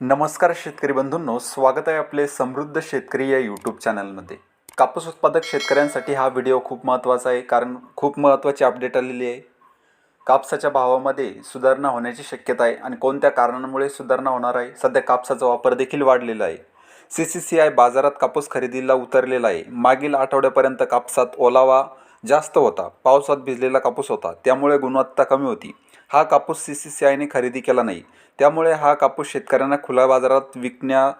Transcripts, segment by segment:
नमस्कार शेतकरी बंधूंनो स्वागत आहे आपले समृद्ध शेतकरी या यूट्यूब चॅनलमध्ये कापूस उत्पादक शेतकऱ्यांसाठी हा व्हिडिओ खूप महत्त्वाचा आहे कारण खूप महत्त्वाची अपडेट आलेली आहे. कापसाच्या भावामध्ये सुधारणा होण्याची शक्यता आहे आणि कोणत्या कारणांमुळे सुधारणा होणार आहे सध्या कापसाचा वापर देखील वाढलेला आहे. सी सी सी आय बाजारात कापूस खरेदीला उतरलेला आहे. मागील आठवड्यापर्यंत कापसात ओलावा जास्त होता पावसात भिजलेला कापूस होता त्यामुळे गुणवत्ता कमी होती. हा कापूस सी सी सी आयने खरेदी केला नाही. त्यामुळे हा कापूस शेतकऱ्यांना खुल्या बाजारात विकण्या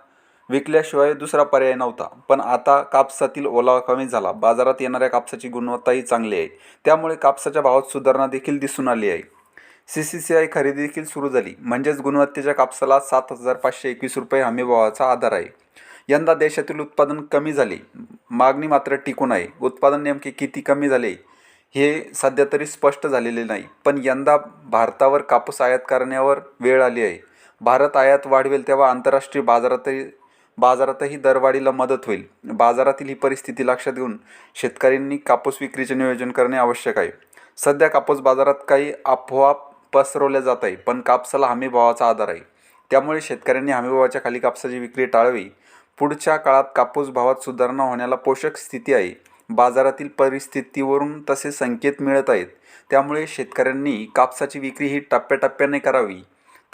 विकल्याशिवाय दुसरा पर्याय नव्हता. पण आता कापसातील ओलावा कमी झाला. बाजारात येणाऱ्या कापसाची गुणवत्ताही चांगली आहे. त्यामुळे कापसाच्या भावात सुधारणा देखील दिसून आली आहे. सी सी सी आय खरेदी देखील सुरू झाली. म्हणजेच गुणवत्तेच्या कापसाला सात हजार पाचशे एकवीस रुपये हमीभावाचा आधार आहे. यंदा देशातील उत्पादन कमी झाले. मागणी मात्र टिकून आहे. उत्पादन नेमके किती कमी झाले? हे सध्या तरी स्पष्ट झालेले नाही पण यंदा भारतावर कापूस आयात करण्यावर वेळ आली आहे. भारत आयात वाढवेल तेव्हा आंतरराष्ट्रीय बाजारातही बाजारातही दरवाढीला मदत होईल. बाजारातील ही परिस्थिती लक्षात घेऊन शेतकऱ्यांनी कापूस विक्रीचे नियोजन करणे आवश्यक आहे. सध्या कापूस बाजारात काही अफवा पसरवल्या जात आहे पण कापसाला हमीभावाचा आधार आहे. त्यामुळे शेतकऱ्यांनी हमीभावाच्या खाली कापसाची विक्री टाळावी. पुढच्या काळात कापूस भावात सुधारणा होण्याला पोषक स्थिती आहे. बाजारातील परिस्थितीवरून तसे संकेत मिळत आहेत. त्यामुळे शेतकऱ्यांनी कापसाची विक्री ही टप्प्याटप्प्याने करावी.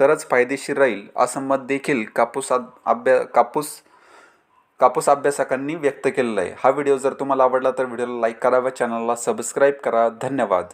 तरच फायदेशीर राहील असं मत देखील कापूस अभ्या कापूस कापूस अभ्यासकांनी व्यक्त केलेलं आहे. हा व्हिडिओ जर तुम्हाला आवडला तर व्हिडिओला लाईक करा व चॅनलला सबस्क्राईब करा. धन्यवाद.